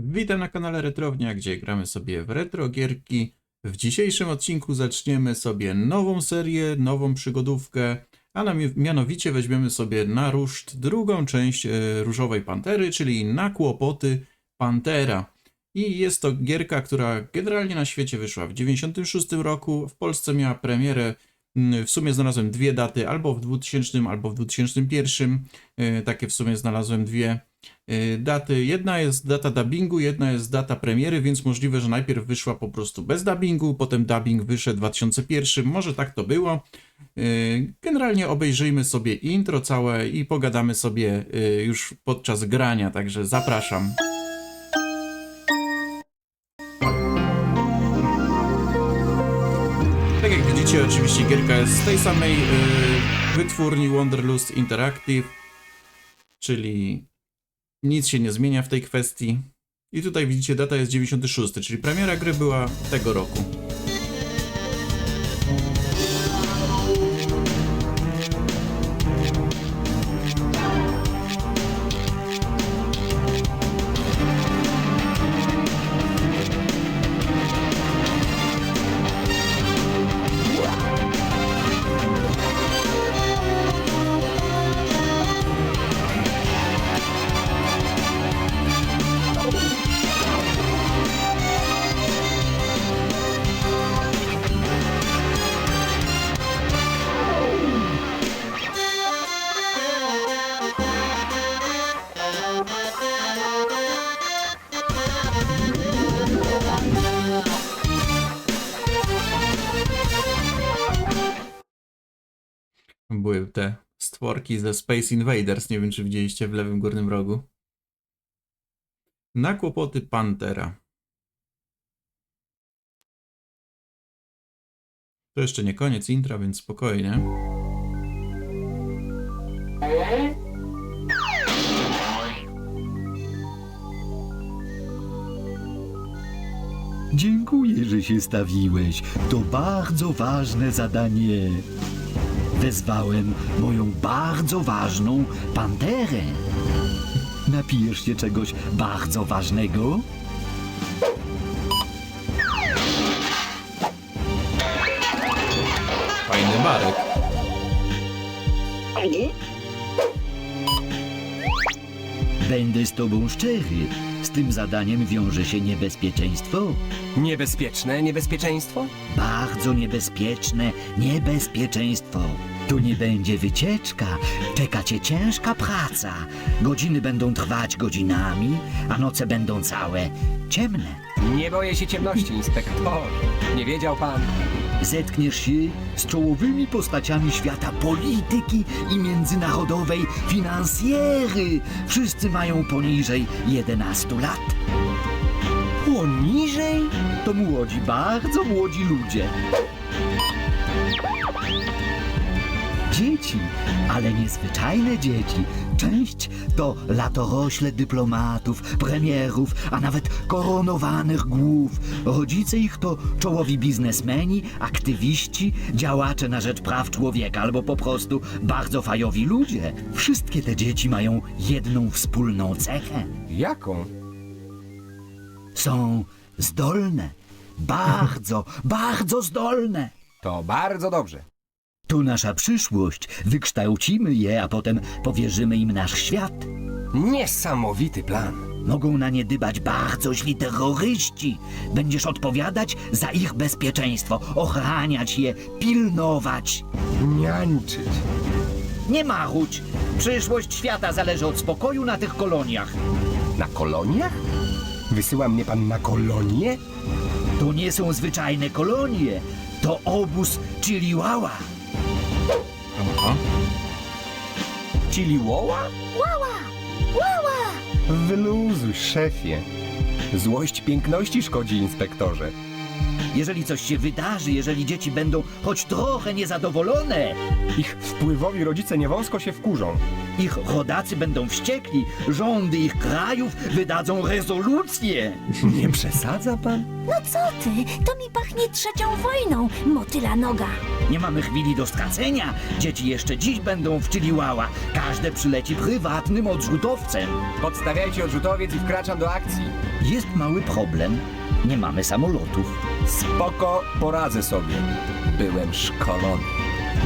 Witam na kanale Retrownia, gdzie gramy sobie w retro gierki. W dzisiejszym odcinku zaczniemy sobie nową serię, nową przygodówkę, a na, mianowicie weźmiemy sobie na ruszt drugą część e, Różowej Pantery, czyli na kłopoty Pantera. I jest to gierka, która generalnie na świecie wyszła w 96 roku, w Polsce miała premierę mm, w sumie znalazłem dwie daty, albo w 2000, albo w 2001. E, Takie w sumie znalazłem dwie daty. Jedna jest data dubbingu, jedna jest data premiery, więc możliwe, że najpierw wyszła po prostu bez dubbingu, potem dubbing wyszedł w 2001. Może tak to było. E, Generalnie obejrzyjmy sobie intro całe i pogadamy sobie e, już podczas grania, także zapraszam. Tak jak widzicie, oczywiście gierka jest z tej samej y, wytwórni Wanderlust Interactive, czyli nic się nie zmienia w tej kwestii. I tutaj widzicie, data jest 96, czyli premiera gry była tego roku. Stworki ze Space Invaders, nie wiem czy widzieliście w lewym górnym rogu. Na kłopoty Pantera. To jeszcze nie koniec intra, więc spokojnie. Dziękuję, że się stawiłeś. To bardzo ważne zadanie. Wezwałem moją bardzo ważną panterę. Napijesz się czegoś bardzo ważnego? Fajny barek. Będę z tobą szczery. Z tym zadaniem wiąże się niebezpieczeństwo. Niebezpieczne niebezpieczeństwo? Bardzo niebezpieczne niebezpieczeństwo. Tu nie będzie wycieczka, czeka cię ciężka praca. Godziny będą trwać godzinami, a noce będą całe ciemne. Nie boję się ciemności, inspektor. Nie wiedział pan. Zetkniesz się z czołowymi postaciami świata polityki i międzynarodowej finansjery. Wszyscy mają poniżej 11 lat. Poniżej? To młodzi, bardzo młodzi ludzie. Dzieci, ale niezwyczajne dzieci. Część to latorośle dyplomatów, premierów, a nawet koronowanych głów. Rodzice ich to czołowi biznesmeni, aktywiści, działacze na rzecz praw człowieka albo po prostu bardzo fajowi ludzie. Wszystkie te dzieci mają jedną wspólną cechę. Jaką? Są zdolne. Bardzo, bardzo zdolne. To bardzo dobrze. To nasza przyszłość. Wykształcimy je, a potem powierzymy im nasz świat. Niesamowity plan. Mogą na nie dybać bardzo źli terroryści. Będziesz odpowiadać za ich bezpieczeństwo, ochraniać je, pilnować. Niańczyć. Nie marudź. Przyszłość świata zależy od spokoju na tych koloniach. Na koloniach? Wysyła mnie pan na kolonię? To nie są zwyczajne kolonie. To obóz Chiliwała. Aha. Chiliwoła? Wyluzuj, szefie. Złość piękności szkodzi, inspektorze. Jeżeli coś się wydarzy, jeżeli dzieci będą choć trochę niezadowolone, Ich wpływowi rodzice niewąsko się wkurzą. Ich rodacy będą wściekli, rządy ich krajów wydadzą rezolucję. Nie przesadza pan? No co ty? To mi pachnie trzecią wojną, motyla noga. Nie mamy chwili do stracenia. Dzieci jeszcze dziś będą w Chiliwała. Każde przyleci prywatnym odrzutowcem. Podstawiajcie odrzutowiec i wkraczam do akcji. Jest mały problem. Nie mamy samolotów. Spoko, poradzę sobie. Byłem szkolony.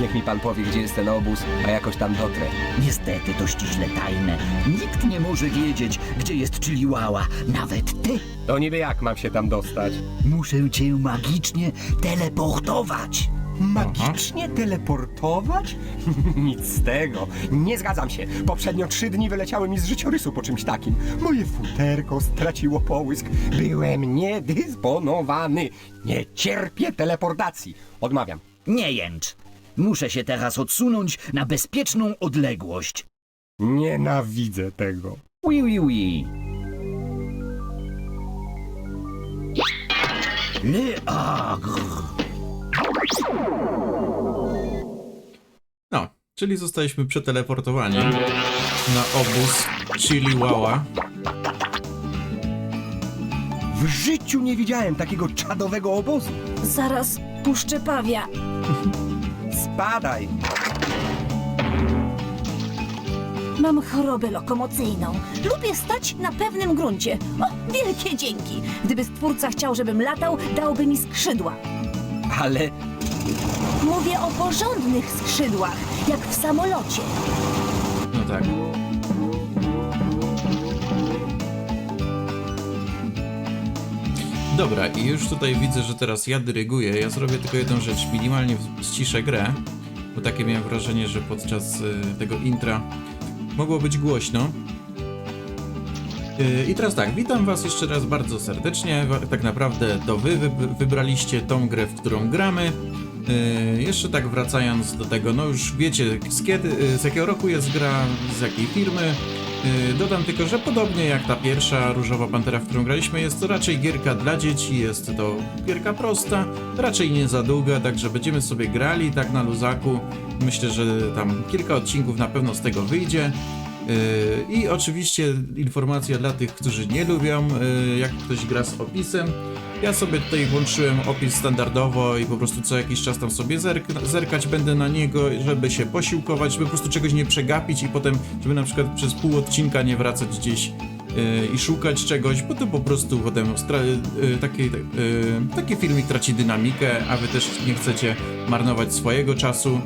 Niech mi pan powie, gdzie jest ten obóz, a jakoś tam dotrę. Niestety to ściśle tajne. Nikt nie może wiedzieć, gdzie jest Chiliwała. Nawet ty. To niby jak mam się tam dostać? Muszę cię magicznie teleportować. Magicznie teleportować? Nic z tego. Nie zgadzam się. Poprzednio trzy dni wyleciały mi z życiorysu po czymś takim. Moje futerko straciło połysk. Byłem niedysponowany. Nie cierpię teleportacji. Odmawiam. Nie jęcz. Muszę się teraz odsunąć na bezpieczną odległość. Nienawidzę tego. Ui, ui, ui. Le. No, czyli zostaliśmy przeteleportowani na obóz Chiliwała. W życiu nie widziałem takiego czadowego obozu. Zaraz puszczę pawia. Spadaj. Mam chorobę lokomocyjną. Lubię stać na pewnym gruncie. O, wielkie dzięki. Gdyby stwórca chciał, żebym latał, dałby mi skrzydła. Ale Mówię o porządnych skrzydłach, jak w samolocie. No tak. Dobra, i już tutaj widzę, że teraz ja dyryguję. Ja zrobię tylko jedną rzecz. Minimalnie ściszę grę, bo takie miałem wrażenie, że podczas y, tego intra mogło być głośno. Y, I teraz tak, witam was jeszcze raz bardzo serdecznie. Tak naprawdę to wy wyb- wybraliście tą grę, w którą gramy. Y, Jeszcze tak wracając do tego, no już wiecie z kiedy, y, z jakiego roku jest gra, z jakiej firmy. Y, Dodam tylko, że podobnie jak ta pierwsza Różowa Pantera, w którą graliśmy, jest to raczej gierka dla dzieci, jest to gierka prosta, raczej nie za długa, także będziemy sobie grali tak na luzaku. Myślę, że tam kilka odcinków na pewno z tego wyjdzie. Yy, I oczywiście informacja dla tych, którzy nie lubią, yy, jak ktoś gra z opisem. Ja sobie tutaj włączyłem opis standardowo i po prostu co jakiś czas tam sobie zerk- zerkać będę na niego, żeby się posiłkować, żeby po prostu czegoś nie przegapić i potem, żeby na przykład przez pół odcinka nie wracać gdzieś yy, i szukać czegoś, bo to po prostu potem taki, taki filmik traci dynamikę, a wy też nie chcecie marnować swojego czasu.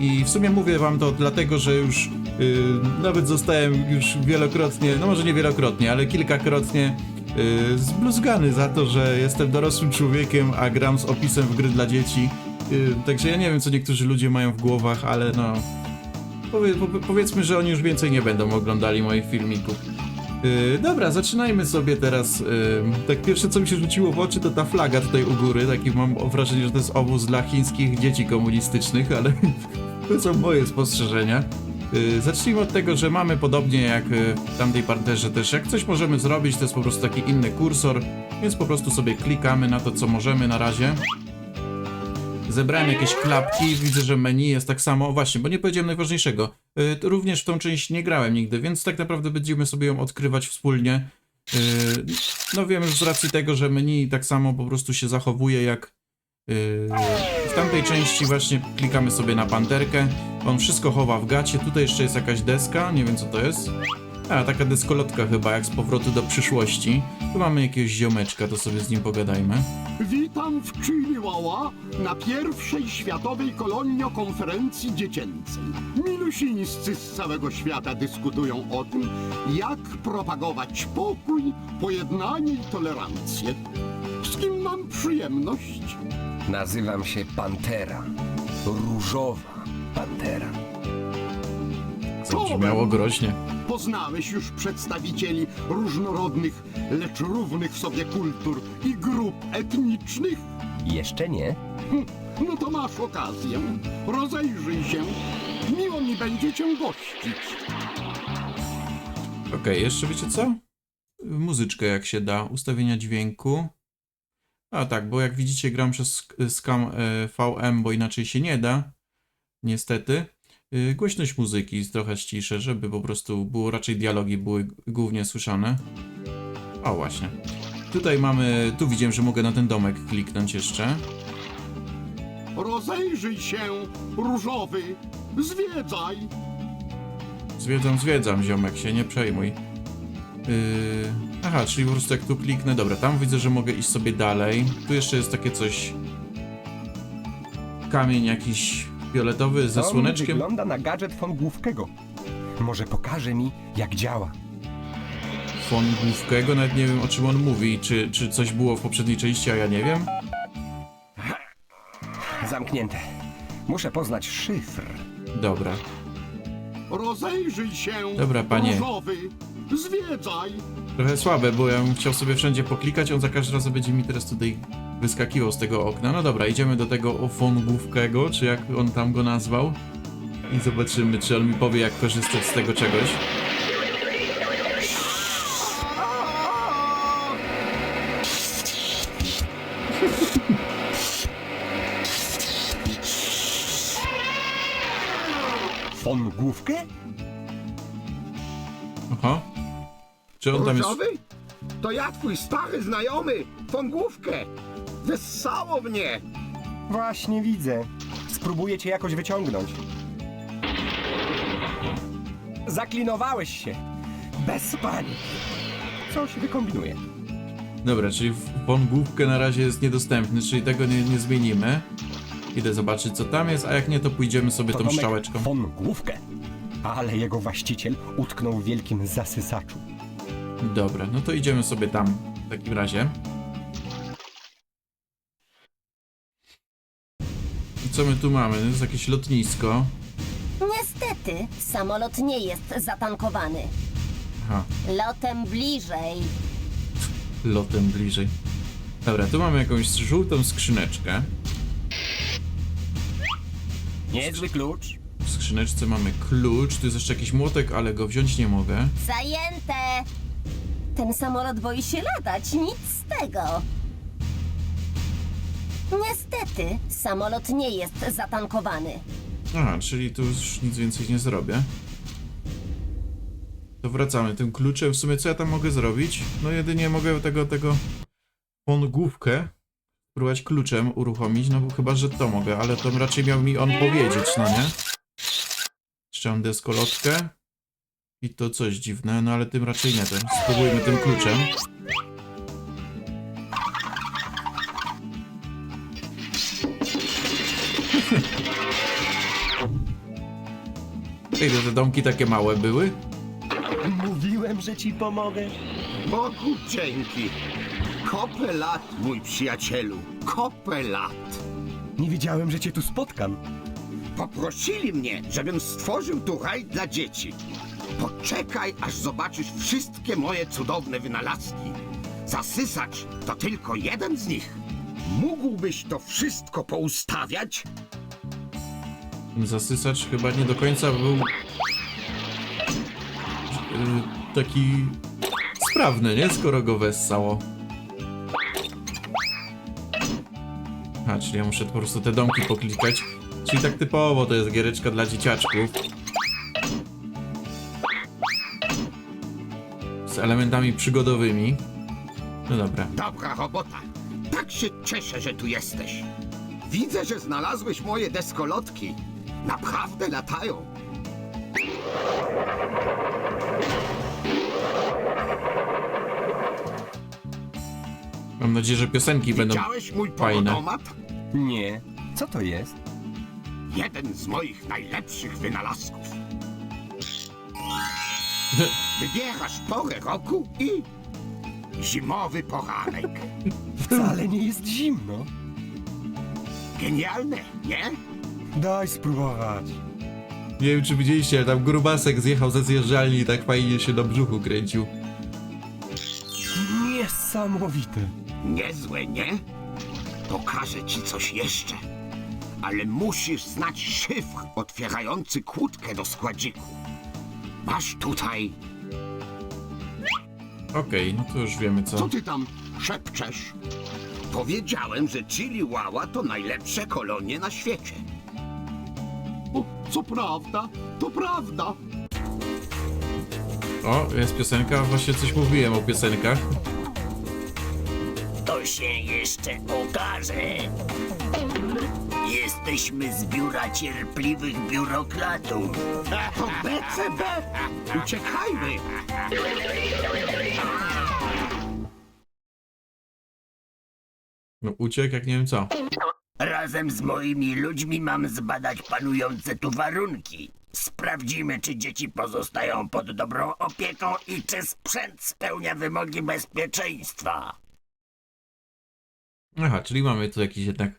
I w sumie mówię wam to dlatego, że już yy, nawet zostałem już wielokrotnie, no może nie wielokrotnie, ale kilkakrotnie yy, zbluzgany za to, że jestem dorosłym człowiekiem, a gram z opisem w gry dla dzieci. Yy, także ja nie wiem, co niektórzy ludzie mają w głowach, ale no... Powie, po, powiedzmy, że oni już więcej nie będą oglądali moich filmików. Yy, dobra, zaczynajmy sobie teraz. Yy, tak pierwsze co mi się rzuciło w oczy to ta flaga tutaj u góry. Taki mam wrażenie, że to jest obóz dla chińskich dzieci komunistycznych, ale to są moje spostrzeżenia. Yy, zacznijmy od tego, że mamy podobnie jak yy, w tamtej parterze też. Jak coś możemy zrobić, to jest po prostu taki inny kursor, więc po prostu sobie klikamy na to, co możemy na razie. Zebrałem jakieś klapki, widzę, że menu jest tak samo. Właśnie, bo nie powiedziałem najważniejszego. Y, również w tą część nie grałem nigdy, więc tak naprawdę będziemy sobie ją odkrywać wspólnie. Y, No wiem z racji tego, że menu tak samo po prostu się zachowuje jak y, w tamtej części właśnie klikamy sobie na panterkę. On wszystko chowa w gacie. Tutaj jeszcze jest jakaś deska, nie wiem co to jest. A, taka deskolotka chyba, jak z powrotu do przyszłości. Tu mamy jakiegoś ziomeczka, to sobie z nim pogadajmy. Witam w Chiliwała na pierwszej światowej koloniokonferencji dziecięcej. Milusińscy z całego świata dyskutują o tym, jak propagować pokój, pojednanie i tolerancję. Przyjemność? nazywam się Pantera. Różowa Pantera. Zabrzmiało groźnie. Poznałeś już przedstawicieli różnorodnych, lecz równych w sobie kultur i grup etnicznych? Jeszcze nie? Hm, No to masz okazję. Rozejrzyj się. Miło mi będzie cię gościć. Okej, jeszcze wiecie co? Muzyczkę jak się da, ustawienia dźwięku. A tak, bo jak widzicie gram przez skam e, VM, bo inaczej się nie da. Niestety. y, głośność muzyki trochę ściszę, żeby po prostu było raczej dialogi były głównie słyszane. O właśnie. Tutaj mamy, tu widziałem, że mogę na ten domek kliknąć jeszcze. Rozejrzyj się, różowy, zwiedzaj. Zwiedzam, zwiedzam, ziomek, się nie przejmuj. Yy... Aha, czyli po prostu jak tu kliknę, dobra, tam widzę, że mogę iść sobie dalej. Tu jeszcze jest takie coś... Kamień jakiś fioletowy ze To mi słoneczkiem. wygląda na gadżet von Główkego. Może pokaże mi, jak działa. Fon główkego, nawet nie wiem o czym on mówi. Czy, czy coś było w poprzedniej części, a ja nie wiem? Zamknięte. Muszę poznać szyfr. Dobra. Rozejrzyj się, Dobra, panie. różowy, zwiedzaj. Trochę słabe, bo ja bym chciał sobie wszędzie poklikać, on za każdym razem będzie mi teraz tutaj wyskakiwał z tego okna. No dobra, idziemy do tego ofongówkego, czy jak on tam go nazwał. I zobaczymy, czy on mi powie, jak korzystać z tego czegoś. Von Główkę? Aha. Czy on tam jest... Różowy? To ja twój stary znajomy, Fągłówkę. Wessało mnie. Właśnie widzę. Spróbuję cię jakoś wyciągnąć. Zaklinowałeś się. Bez pani. Coś wykombinuję. Dobra, czyli wągłówkę na razie jest niedostępny, czyli tego nie, nie zmienimy. Idę zobaczyć, co tam jest, a jak nie, to pójdziemy sobie To tą domek strzałeczką. Von Główkę. Ale jego właściciel utknął w wielkim zasysaczu. Dobra, no to idziemy sobie tam w takim razie. I co my tu mamy? To jest jakieś lotnisko. Niestety, samolot nie jest zatankowany. Aha, Lotem bliżej. lotem bliżej. Dobra, tu mamy jakąś żółtą skrzyneczkę. Niezły klucz. W skrzyneczce mamy klucz, tu jest jeszcze jakiś młotek, ale go wziąć nie mogę. Zajęte! Ten samolot boi się latać, nic z tego. Niestety, samolot nie jest zatankowany. Aha, czyli tu już nic więcej nie zrobię. To wracamy tym kluczem. W sumie co ja tam mogę zrobić? No jedynie mogę tego, tego główkę spróbować kluczem uruchomić, no bo chyba, że to mogę, ale to raczej miał mi on powiedzieć, no nie? Jeszcze mam deskolotkę. I to coś dziwne, no ale tym raczej nie. To spróbujmy tym kluczem. Ej, to te domki takie małe były? Mówiłem, że ci pomogę. Bogu dzięki. Kopę lat, mój przyjacielu. Kopę lat. Nie wiedziałem, że cię tu spotkam. Poprosili mnie, żebym stworzył tu raj dla dzieci. Poczekaj, aż zobaczysz wszystkie moje cudowne wynalazki. Zasysacz to tylko jeden z nich. Mógłbyś to wszystko poustawiać? Zasysacz chyba nie do końca był yy, taki sprawny, nie? Skoro go wessało. A, czyli ja muszę po prostu te domki poklikać. Czyli tak typowo to jest giereczka dla dzieciaczków. Elementami przygodowymi. No dobra. Dobra robota. Tak się cieszę, że tu jesteś. Widzę, że znalazłeś moje deskolotki. Naprawdę latają. Mam nadzieję, że piosenki będą Widziałeś mój fajne. powodomat? Nie. Co to jest? Jeden z moich najlepszych wynalazków. Wybierasz porę roku i... Zimowy poranek. Wcale nie jest zimno. Genialne, nie? Daj spróbować. Nie wiem, czy widzieliście, ale tam grubasek zjechał ze zjeżdżalni i tak fajnie się na brzuchu kręcił. Niesamowite. Niezłe, nie? Pokażę ci coś jeszcze. Ale musisz znać szyfr otwierający kłódkę do składziku. Masz tutaj... Okej, no to już wiemy co. Co ty tam szepczesz? Powiedziałem, że Chili Wała to najlepsze kolonie na świecie. O, Co prawda, to prawda. O, jest piosenka, właśnie coś mówiłem o piosenkach. To się jeszcze okaże. Jesteśmy z biura cierpliwych biurokratów. To BCB! Uciekajmy! No uciekł jak nie wiem co. Razem z moimi ludźmi mam zbadać panujące tu warunki. Sprawdzimy, czy dzieci pozostają pod dobrą opieką i czy sprzęt spełnia wymogi bezpieczeństwa. Aha, czyli mamy tu jakieś jednak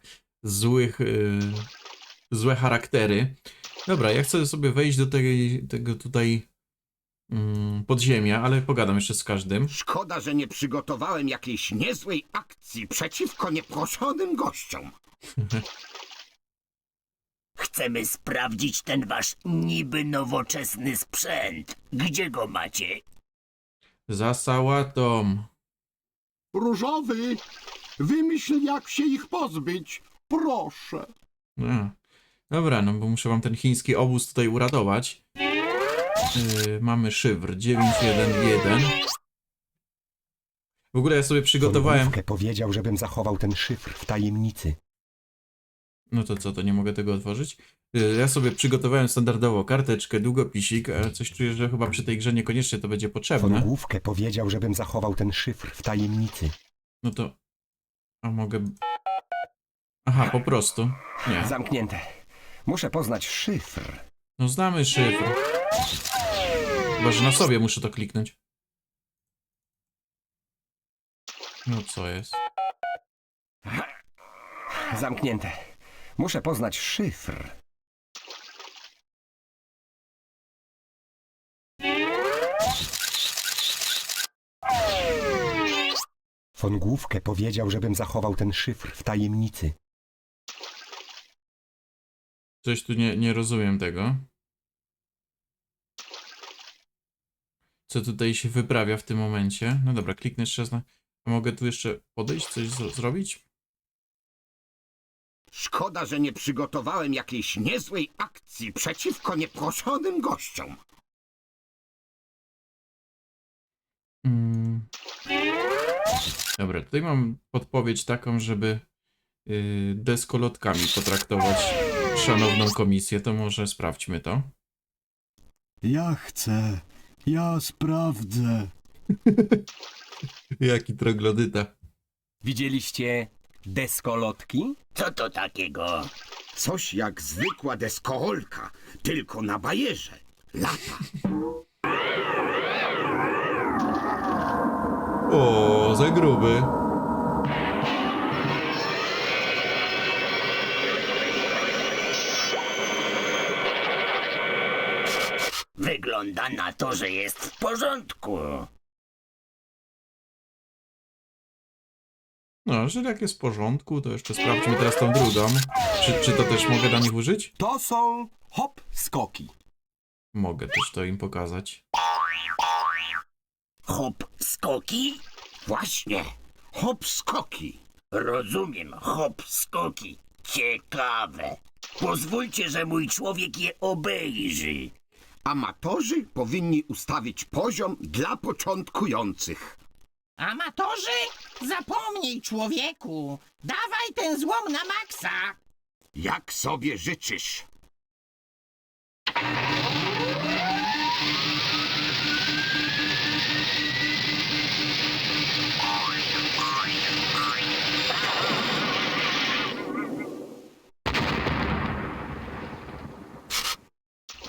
złych, yy, złe charaktery. Dobra, ja chcę sobie wejść do tej, tego tutaj mm, podziemia, ale pogadam jeszcze z każdym. Szkoda, że nie przygotowałem jakiejś niezłej akcji przeciwko nieproszonym gościom. Chcemy sprawdzić ten wasz niby nowoczesny sprzęt. Gdzie go macie? Za sałatą. Różowy, wymyśl jak się ich pozbyć. Proszę. A, dobra, no bo muszę wam ten chiński obóz tutaj uratować. Yy, mamy szywr 911. W ogóle ja sobie przygotowałem. Wągówkę powiedział, żebym zachował ten szyfr w tajemnicy. No to co, to nie mogę tego otworzyć? Yy, Ja sobie przygotowałem standardowo karteczkę, długopisik, ale coś czuję, że chyba przy tej grze niekoniecznie to będzie potrzebne. Wągówkę powiedział, żebym zachował ten szyfr w tajemnicy. No to. A mogę. Aha, po prostu. Nie. Zamknięte. Muszę poznać szyfr. No znamy szyfr. Chyba, że na sobie muszę to kliknąć. No co jest? Zamknięte. Muszę poznać szyfr. Wągówkę powiedział, żebym zachował ten szyfr w tajemnicy. Coś tu nie, nie rozumiem tego. Co tutaj się wyprawia w tym momencie? No dobra, kliknę jeszcze raz na... Mogę tu jeszcze podejść, coś zro- zrobić? Szkoda, że nie przygotowałem jakiejś niezłej akcji przeciwko nieproszonym gościom. Mm. Dobra, tutaj mam podpowiedź taką, żeby yy, deskolotkami potraktować szanowną komisję. To może sprawdźmy to. Ja chcę. Ja sprawdzę. Jaki troglodyta. Widzieliście deskolotki? Co to takiego? Coś jak zwykła deskorolka, tylko na bajerze. Lata. O, za gruby. Wygląda na to, że jest w porządku. No, że jak jest w porządku, to jeszcze sprawdźmy teraz tą drugą. Czy, czy to też mogę dla nich użyć? To są hop skoki. Mogę też to im pokazać. Hop skoki? Właśnie. Hop skoki. Rozumiem, hop skoki. Ciekawe. Pozwólcie, że mój człowiek je obejrzy. Amatorzy powinni ustawić poziom dla początkujących. Amatorzy? Zapomnij, człowieku! Dawaj ten złom na maksa! Jak sobie życzysz.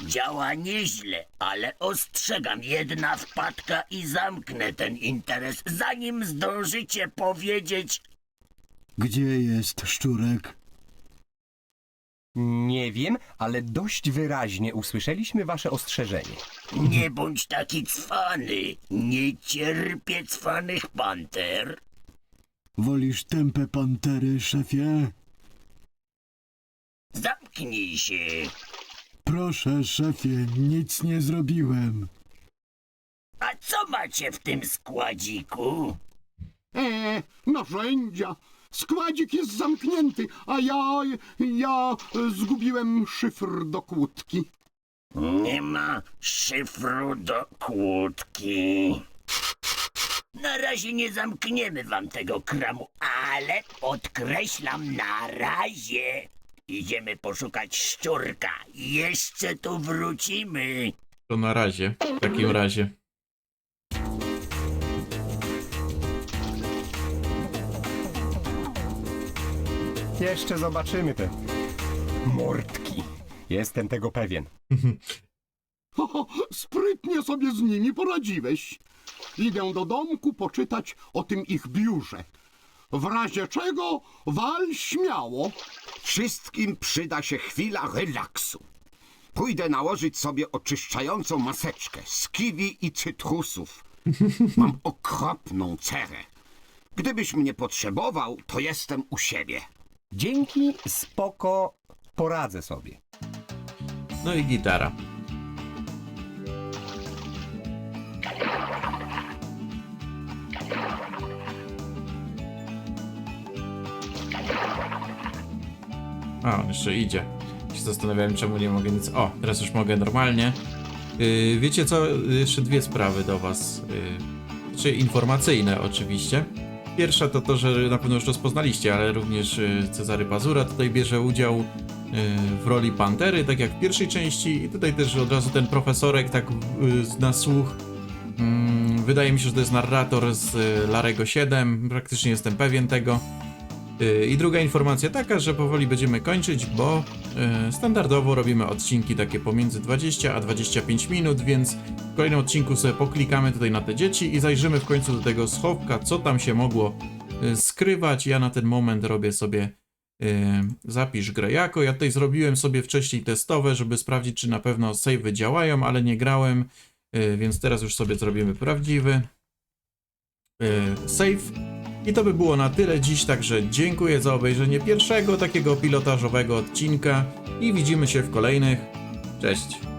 Działa nieźle, ale ostrzegam, jedna wpadka i zamknę ten interes, zanim zdążycie powiedzieć Gdzie jest szczurek? Nie wiem, ale dość wyraźnie usłyszeliśmy wasze ostrzeżenie. nie bądź taki cwany, nie cierpię cwanych panter. Wolisz tępe pantery, szefie? Zamknij się. Proszę, szefie, nic nie zrobiłem. A co macie w tym składziku? E, narzędzia. Składzik jest zamknięty, a ja, ja e, zgubiłem szyfr do kłódki. Nie ma szyfru do kłódki. Na razie nie zamkniemy wam tego kramu, ale podkreślam na razie. Idziemy poszukać szczurka. Jeszcze tu wrócimy. To na razie, w takim razie. Jeszcze zobaczymy te mordki. Jestem tego pewien. Ho, sprytnie sobie z nimi poradziłeś. Idę do domku poczytać o tym ich biurze. W razie czego wal śmiało. Wszystkim przyda się chwila relaksu. Pójdę nałożyć sobie oczyszczającą maseczkę z kiwi i cytrusów. Mam okropną cerę. Gdybyś mnie potrzebował, to jestem u siebie. Dzięki, spoko, poradzę sobie. No i gitara. A, on jeszcze idzie. Się zastanawiałem, czemu nie mogę nic. O, teraz już mogę normalnie. Yy, wiecie co? Jeszcze dwie sprawy do Was. Yy, czy informacyjne, oczywiście. Pierwsza to to, że na pewno już rozpoznaliście, ale również yy, Cezary Pazura tutaj bierze udział yy, w roli Pantery, tak jak w pierwszej części. I tutaj też od razu ten profesorek, tak yy, na słuch. Mm, wydaje mi się, że to jest narrator z Larego 7. Praktycznie jestem pewien tego. I druga informacja taka, że powoli będziemy kończyć, bo y, standardowo robimy odcinki takie pomiędzy 20 a 25 minut, więc w kolejnym odcinku sobie poklikamy tutaj na te dzieci i zajrzymy w końcu do tego schowka, co tam się mogło y, skrywać. Ja na ten moment robię sobie y, zapisz grę jako. Ja tutaj zrobiłem sobie wcześniej testowe, żeby sprawdzić, czy na pewno savey działają, ale nie grałem, więc teraz już sobie zrobimy prawdziwy save. I to by było na tyle dziś, także dziękuję za obejrzenie pierwszego takiego pilotażowego odcinka i widzimy się w kolejnych. Cześć!